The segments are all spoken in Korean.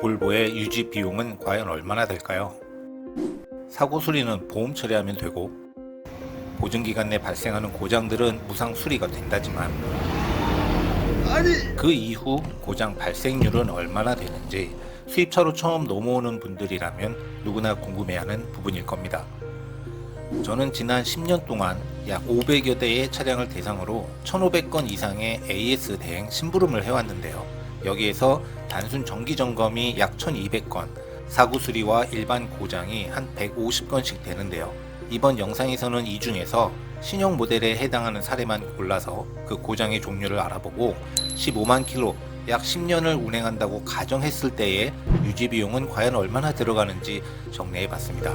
볼보의 유지 비용은 과연 얼마나 될까요? 사고 수리는 보험 처리하면 되고 보증 기간 내 발생하는 고장들은 무상 수리가 된다지만 그 이후 고장 발생률은 얼마나 되는지 수입차로 처음 넘어오는 분들이라면 누구나 궁금해하는 부분일 겁니다. 저는 지난 10년 동안 약 500여 대의 차량을 대상으로 1,500건 이상의 AS 대행 심부름을 해왔는데요. 여기에서 단순 정기 점검이 약 1,200건, 사고 수리와 일반 고장이 한 150건씩 되는데요. 이번 영상에서는 이 중에서 신형 모델에 해당하는 사례만 골라서 그 고장의 종류를 알아보고 15만 킬로, 약 10년을 운행한다고 가정했을 때의 유지 비용은 과연 얼마나 들어가는지 정리해 봤습니다.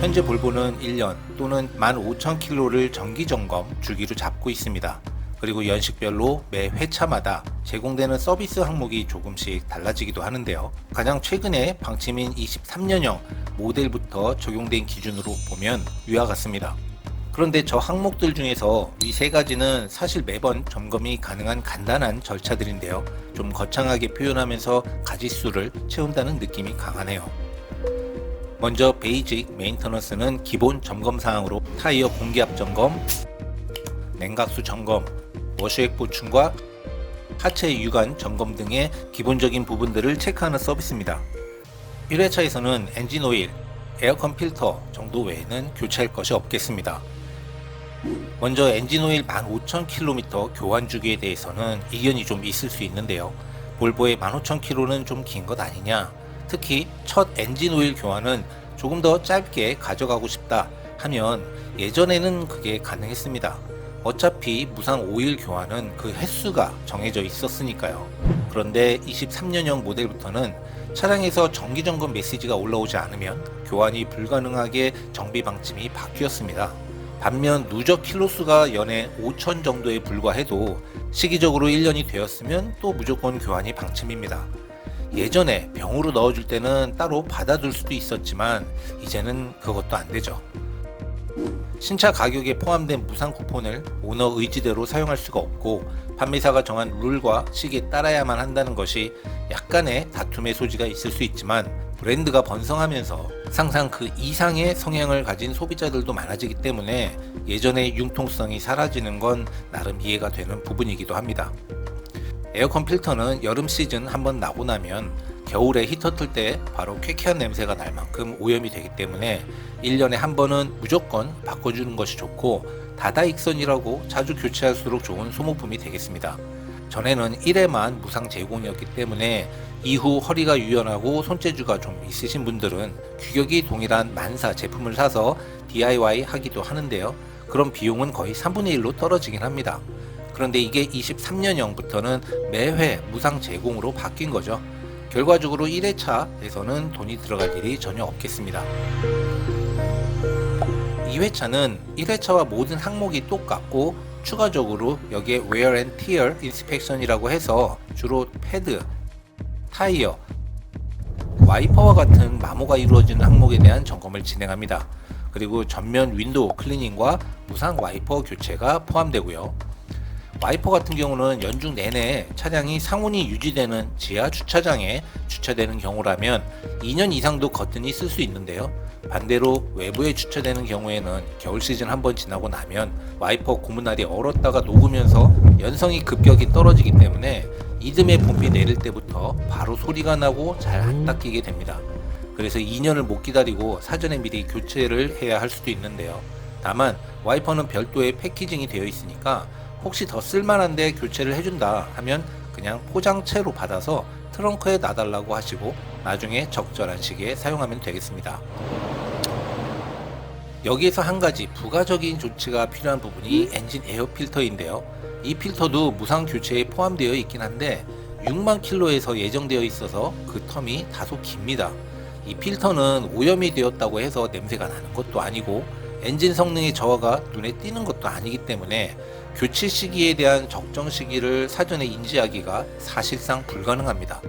현재 볼보는 1년 또는 15,000km를 정기 점검 주기로 잡고 있습니다. 그리고 연식별로 매 회차마다 제공되는 서비스 항목이 조금씩 달라지기도 하는데요. 가장 최근에 방침인 23년형 모델부터 적용된 기준으로 보면 위와 같습니다. 그런데 저 항목들 중에서 위세 가지는 사실 매번 점검이 가능한 간단한 절차들인데요. 좀 거창하게 표현하면서 가지수를 채운다는 느낌이 강하네요. 먼저 베이직 메인터넌스는 기본 점검 사항으로 타이어 공기압 점검, 냉각수 점검, 워셔액 보충과 하체 유관 점검 등의 기본적인 부분들을 체크하는 서비스입니다. 1회차에서는 엔진 오일, 에어컨 필터 정도 외에는 교체할 것이 없겠습니다. 먼저 엔진 오일 15,000km 교환 주기에 대해서는 이견이 좀 있을 수 있는데요. 볼보의 15,000km는 좀 긴 것 아니냐? 특히 첫 엔진 오일 교환은 조금 더 짧게 가져가고 싶다 하면 예전에는 그게 가능했습니다. 어차피 무상 오일 교환은 그 횟수가 정해져 있었으니까요. 그런데 23년형 모델부터는 차량에서 정기 점검 메시지가 올라오지 않으면 교환이 불가능하게 정비 방침이 바뀌었습니다. 반면 누적 킬로수가 연에 5천 정도에 불과해도 시기적으로 1년이 되었으면 또 무조건 교환이 방침입니다. 예전에 병으로 넣어줄 때는 따로 받아둘 수도 있었지만 이제는 그것도 안 되죠. 신차 가격에 포함된 무상 쿠폰을 오너 의지대로 사용할 수가 없고 판매사가 정한 룰과 시기에 따라야만 한다는 것이 약간의 다툼의 소지가 있을 수 있지만 브랜드가 번성하면서 상상 그 이상의 성향을 가진 소비자들도 많아지기 때문에 예전의 융통성이 사라지는 건 나름 이해가 되는 부분이기도 합니다. 에어컨 필터는 여름 시즌 한번 나고 나면 겨울에 히터 틀 때 바로 쾌쾌한 냄새가 날 만큼 오염이 되기 때문에 1년에 한 번은 무조건 바꿔주는 것이 좋고 다다익선이라고 자주 교체할수록 좋은 소모품이 되겠습니다. 전에는 1회만 무상 제공이었기 때문에 이후 허리가 유연하고 손재주가 좀 있으신 분들은 규격이 동일한 만사 제품을 사서 DIY 하기도 하는데요. 그럼 비용은 거의 3분의 1로 떨어지긴 합니다. 그런데 이게 23년형부터는 매회 무상 제공으로 바뀐 거죠. 결과적으로 1회차에서는 돈이 들어갈 일이 전혀 없겠습니다. 2회차는 1회차와 모든 항목이 똑같고 추가적으로 여기에 wear and tear inspection이라고 해서 주로 패드, 타이어, 와이퍼와 같은 마모가 이루어지는 항목에 대한 점검을 진행합니다. 그리고 전면 윈도우 클리닝과 무상 와이퍼 교체가 포함되고요. 와이퍼 같은 경우는 연중 내내 차량이 상온이 유지되는 지하 주차장에 주차되는 경우라면 2년 이상도 거뜬히 쓸 수 있는데요. 반대로 외부에 주차되는 경우에는 겨울 시즌 한 번 지나고 나면 와이퍼 고무날이 얼었다가 녹으면서 연성이 급격히 떨어지기 때문에 이듬해 봄비 내릴 때부터 바로 소리가 나고 잘 안 닦이게 됩니다. 그래서 2년을 못 기다리고 사전에 미리 교체를 해야 할 수도 있는데요. 다만 와이퍼는 별도의 패키징이 되어 있으니까 혹시 더 쓸만한데 교체를 해준다 하면 그냥 포장채로 받아서 트렁크에 놔달라고 하시고 나중에 적절한 시기에 사용하면 되겠습니다. 여기에서 한 가지 부가적인 조치가 필요한 부분이 엔진 에어 필터인데요. 이 필터도 무상 교체에 포함되어 있긴 한데 6만 킬로에서 예정되어 있어서 그 텀이 다소 깁니다. 이 필터는 오염이 되었다고 해서 냄새가 나는 것도 아니고 엔진 성능의 저하가 눈에 띄는 것도 아니기 때문에 교체 시기에 대한 적정 시기를 사전에 인지하기가 사실상 불가능합니다.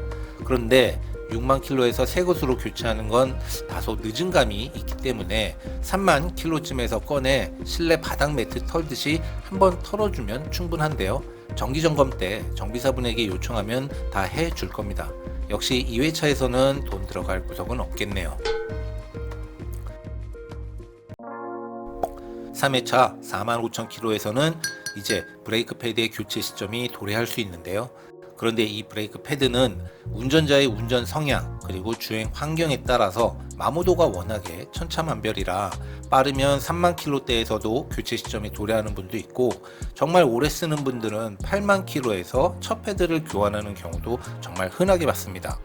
그런데 6만 킬로에서 새 것으로 교체하는 건 다소 늦은 감이 있기 때문에 3만 킬로쯤에서 꺼내 실내 바닥 매트 털듯이 한번 털어주면 충분한데요. 정기 점검 때 정비사분에게 요청하면 다 해줄 겁니다. 역시 2회차에서는 돈 들어갈 구석은 없겠네요. 3회차 45,000km에서는 이제 브레이크 패드의 교체 시점이 도래할 수 있는데요. 그런데 이 브레이크 패드는 운전자의 운전 성향 그리고 주행 환경에 따라서 마모도가 워낙에 천차만별이라 빠르면 3만 킬로대에서도 교체 시점이 도래하는 분도 있고 정말 오래 쓰는 분들은 8만 킬로에서 첫 패드를 교환하는 경우도 정말 흔하게 봤습니다.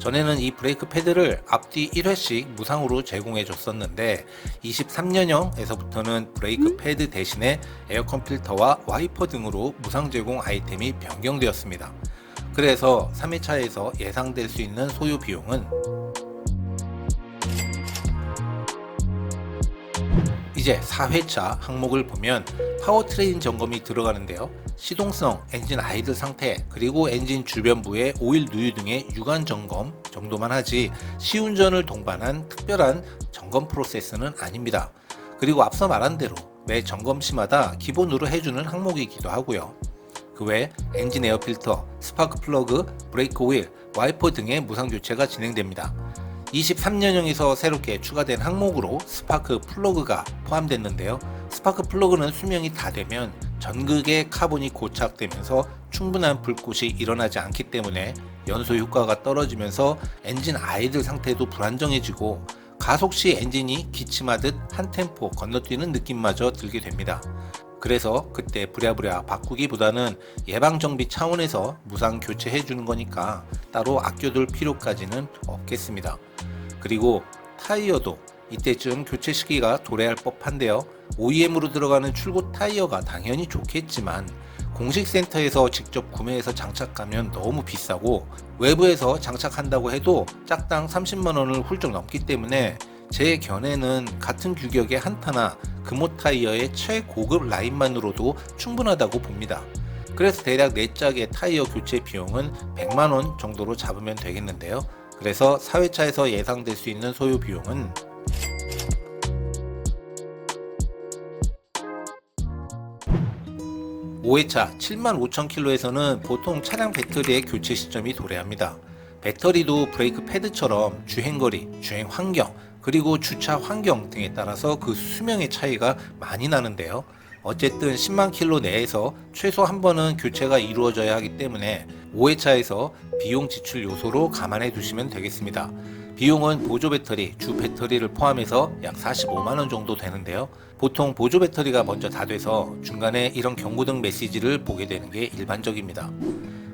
전에는 이 브레이크 패드를 앞뒤 1회씩 무상으로 제공해 줬었는데 23년형에서부터는 브레이크 패드 대신에 에어컨 필터와 와이퍼 등으로 무상 제공 아이템이 변경되었습니다. 그래서 3회차에서 예상될 수 있는 소요 비용은 이제 4회차 항목을 보면 파워트레인 점검이 들어가는데요. 시동성, 엔진 아이들 상태, 그리고 엔진 주변부의 오일 누유 등의 유관 점검 정도만 하지 시운전을 동반한 특별한 점검 프로세스는 아닙니다. 그리고 앞서 말한 대로 매 점검 시마다 기본으로 해주는 항목이기도 하고요. 그 외 엔진 에어 필터, 스파크 플러그, 브레이크 오일, 와이퍼 등의 무상 교체가 진행됩니다. 23년형에서 새롭게 추가된 항목으로 스파크 플러그가 포함됐는데요. 스파크 플러그는 수명이 다 되면 전극의 카본이 고착되면서 충분한 불꽃이 일어나지 않기 때문에 연소 효과가 떨어지면서 엔진 아이들 상태도 불안정해지고 가속 시 엔진이 기침하듯 한 템포 건너뛰는 느낌마저 들게 됩니다. 그래서 그때 부랴부랴 바꾸기보다는 예방정비 차원에서 무상 교체해 주는 거니까 따로 아껴둘 필요까지는 없겠습니다. 그리고 타이어도 이때쯤 교체 시기가 도래할 법한데요. OEM으로 들어가는 출고 타이어가 당연히 좋겠지만 공식 센터에서 직접 구매해서 장착하면 너무 비싸고 외부에서 장착한다고 해도 짝당 30만 원을 훌쩍 넘기 때문에 제 견해는 같은 규격의 한타나 금호 타이어의 최고급 라인만으로도 충분하다고 봅니다. 그래서 대략 4짝의 타이어 교체 비용은 100만 원 정도로 잡으면 되겠는데요. 그래서 4회차에서 예상될 수 있는 소요 비용은 오회차 75,000km에서는 보통 차량 배터리의 교체 시점이 도래합니다. 배터리도 브레이크 패드처럼 주행거리, 주행 환경, 그리고 주차 환경 등에 따라서 그 수명의 차이가 많이 나는데요. 어쨌든 10만 킬로 내에서 최소 한 번은 교체가 이루어져야 하기 때문에 5회차에서 비용 지출 요소로 감안해 두시면 되겠습니다. 비용은 보조 배터리, 주 배터리를 포함해서 약 45만원 정도 되는데요. 보통 보조 배터리가 먼저 다 돼서 중간에 이런 경고등 메시지를 보게 되는 게 일반적입니다.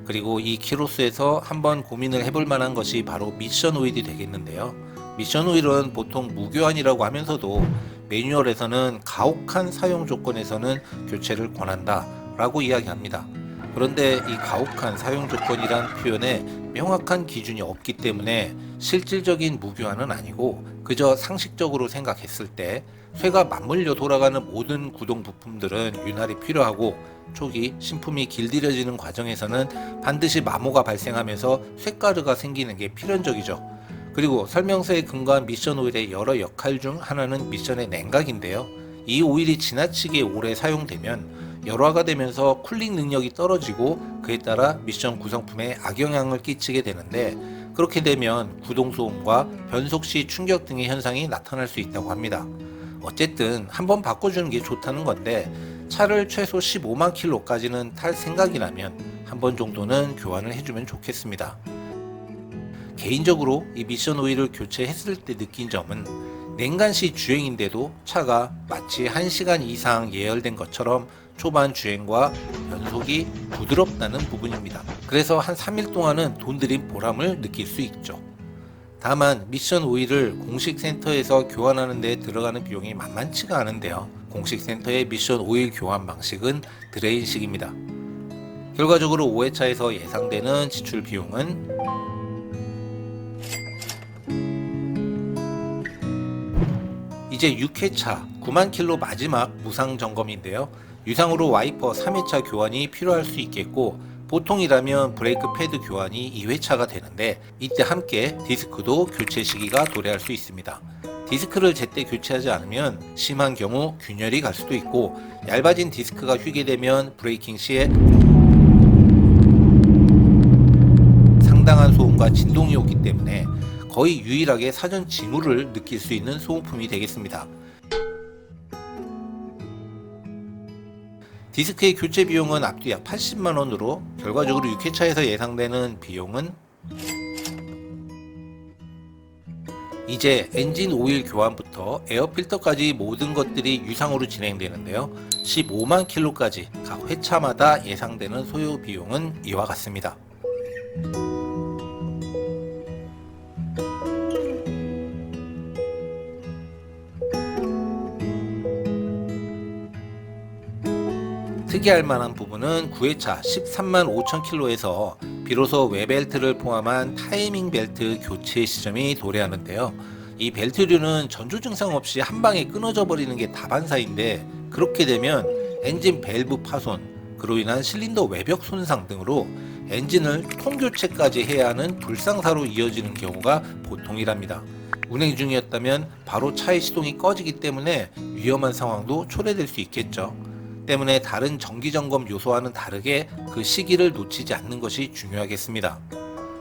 그리고 이 키로수에서 한번 고민을 해볼 만한 것이 바로 미션 오일이 되겠는데요. 미션 오일은 보통 무교환이라고 하면서도 매뉴얼에서는 가혹한 사용 조건에서는 교체를 권한다 라고 이야기합니다. 그런데 이 가혹한 사용 조건이란 표현에 명확한 기준이 없기 때문에 실질적인 무교환은 아니고 그저 상식적으로 생각했을 때 쇠가 맞물려 돌아가는 모든 구동 부품들은 윤활이 필요하고 초기 신품이 길들여지는 과정에서는 반드시 마모가 발생하면서 쇠가루가 생기는 게 필연적이죠. 그리고 설명서에 근거한 미션 오일의 여러 역할 중 하나는 미션의 냉각인데요. 이 오일이 지나치게 오래 사용되면 열화가 되면서 쿨링 능력이 떨어지고 그에 따라 미션 구성품에 악영향을 끼치게 되는데 그렇게 되면 구동 소음과 변속 시 충격 등의 현상이 나타날 수 있다고 합니다. 어쨌든 한번 바꿔주는 게 좋다는 건데 차를 최소 15만 킬로까지는 탈 생각이라면 한 번 정도는 교환을 해주면 좋겠습니다. 개인적으로 이 미션 오일을 교체했을 때 느낀 점은 냉간시 주행인데도 차가 마치 1시간 이상 예열된 것처럼 초반 주행과 변속이 부드럽다는 부분입니다. 그래서 한 3일 동안은 돈 들인 보람을 느낄 수 있죠. 다만 미션 오일을 공식 센터에서 교환하는 데 들어가는 비용이 만만치가 않은데요. 공식 센터의 미션 오일 교환 방식은 드레인식입니다. 결과적으로 5회차에서 예상되는 지출 비용은 이제 6회차 9만 킬로 마지막 무상 점검인데요. 유상으로 와이퍼 3회차 교환이 필요할 수 있겠고 보통이라면 브레이크 패드 교환이 2회차가 되는데 이때 함께 디스크도 교체 시기가 도래할 수 있습니다. 디스크를 제때 교체하지 않으면 심한 경우 균열이 갈 수도 있고 얇아진 디스크가 휴게되면 브레이킹 시에 상당한 소음과 진동이 오기 때문에 거의 유일하게 사전 징후를 느낄 수 있는 소모품이 되겠습니다. 디스크의 교체 비용은 앞뒤 약 80만 원으로 결과적으로 6회차에서 예상되는 비용은 이제 엔진 오일 교환부터 에어 필터까지 모든 것들이 유상으로 진행되는데요. 15만 킬로까지 각 회차마다 예상되는 소요 비용은 이와 같습니다. 특이할 만한 부분은 9회차 13만 5천 킬로에서 비로소 웨벨트를 포함한 타이밍 벨트 교체 시점이 도래하는데요. 이 벨트류는 전조 증상 없이 한 방에 끊어져 버리는 게 다반사인데 그렇게 되면 엔진 밸브 파손, 그로 인한 실린더 외벽 손상 등으로 엔진을 통교체까지 해야 하는 불상사로 이어지는 경우가 보통이랍니다. 운행 중이었다면 바로 차의 시동이 꺼지기 때문에 위험한 상황도 초래될 수 있겠죠. 때문에 다른 정기 점검 요소와는 다르게 그 시기를 놓치지 않는 것이 중요하겠습니다.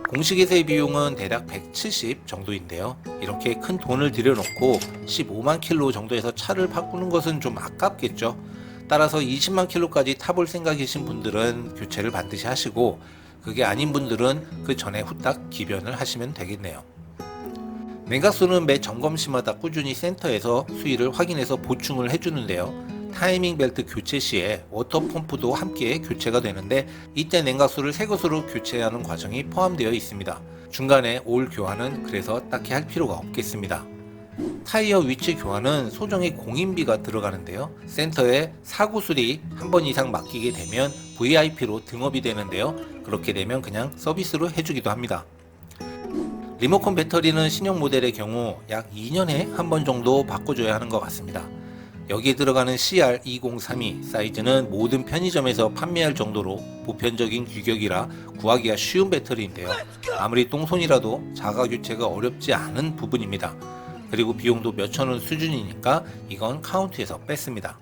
공식에서의 비용은 대략 170 정도인데요. 이렇게 큰 돈을 들여놓고 15만 킬로 정도에서 차를 바꾸는 것은 좀 아깝겠죠. 따라서 20만 킬로까지 타볼 생각이신 분들은 교체를 반드시 하시고 그게 아닌 분들은 그 전에 후딱 기변을 하시면 되겠네요. 냉각수는 매 점검 시마다 꾸준히 센터에서 수위를 확인해서 보충을 해주는데요. 타이밍 벨트 교체 시에 워터 펌프도 함께 교체가 되는데 이때 냉각수를 새 것으로 교체하는 과정이 포함되어 있습니다. 중간에 올 교환은 그래서 딱히 할 필요가 없겠습니다. 타이어 위치 교환은 소정의 공인비가 들어가는데요. 센터에 사고 수리 한 번 이상 맡기게 되면 VIP로 등업이 되는데요. 그렇게 되면 그냥 서비스로 해주기도 합니다. 리모컨 배터리는 신형 모델의 경우 약 2년에 한 번 정도 바꿔줘야 하는 것 같습니다. 여기에 들어가는 CR2032 사이즈는 모든 편의점에서 판매할 정도로 보편적인 규격이라 구하기가 쉬운 배터리인데요. 아무리 똥손이라도 자가 교체가 어렵지 않은 부분입니다. 그리고 비용도 몇천 원 수준이니까 이건 카운트에서 뺐습니다.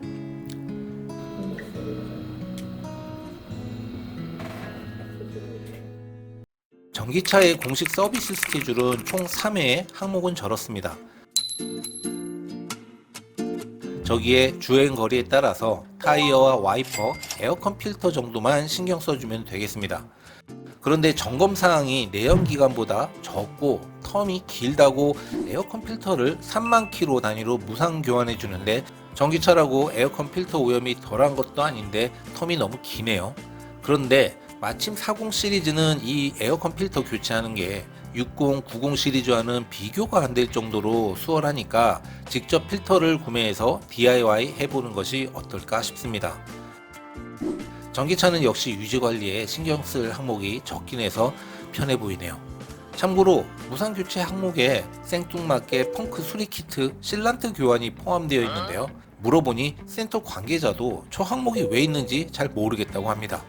전기차의 공식 서비스 스케줄은 총 3회의 항목은 저렇습니다. 저기에 주행 거리에 따라서 타이어와 와이퍼, 에어컨 필터 정도만 신경 써주면 되겠습니다. 그런데 점검 사항이 내연 기간보다 적고 텀이 길다고 에어컨 필터를 3만 킬로 단위로 무상 교환해 주는데 전기차라고 에어컨 필터 오염이 덜한 것도 아닌데 텀이 너무 기네요. 그런데 마침 40 시리즈는 이 에어컨 필터 교체하는 게 60, 90 시리즈와는 비교가 안 될 정도로 수월하니까 직접 필터를 구매해서 DIY 해보는 것이 어떨까 싶습니다. 전기차는 역시 유지 관리에 신경 쓸 항목이 적긴 해서 편해 보이네요. 참고로 무상 교체 항목에 생뚱맞게 펑크 수리 키트, 실란트 교환이 포함되어 있는데요. 물어보니 센터 관계자도 저 항목이 왜 있는지 잘 모르겠다고 합니다.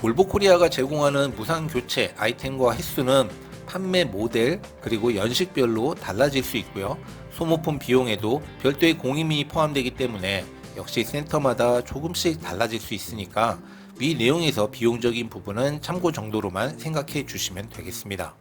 볼보 코리아가 제공하는 무상 교체 아이템과 횟수는 판매 모델 그리고 연식별로 달라질 수 있고요. 소모품 비용에도 별도의 공임이 포함되기 때문에 역시 센터마다 조금씩 달라질 수 있으니까 위 내용에서 비용적인 부분은 참고 정도로만 생각해 주시면 되겠습니다.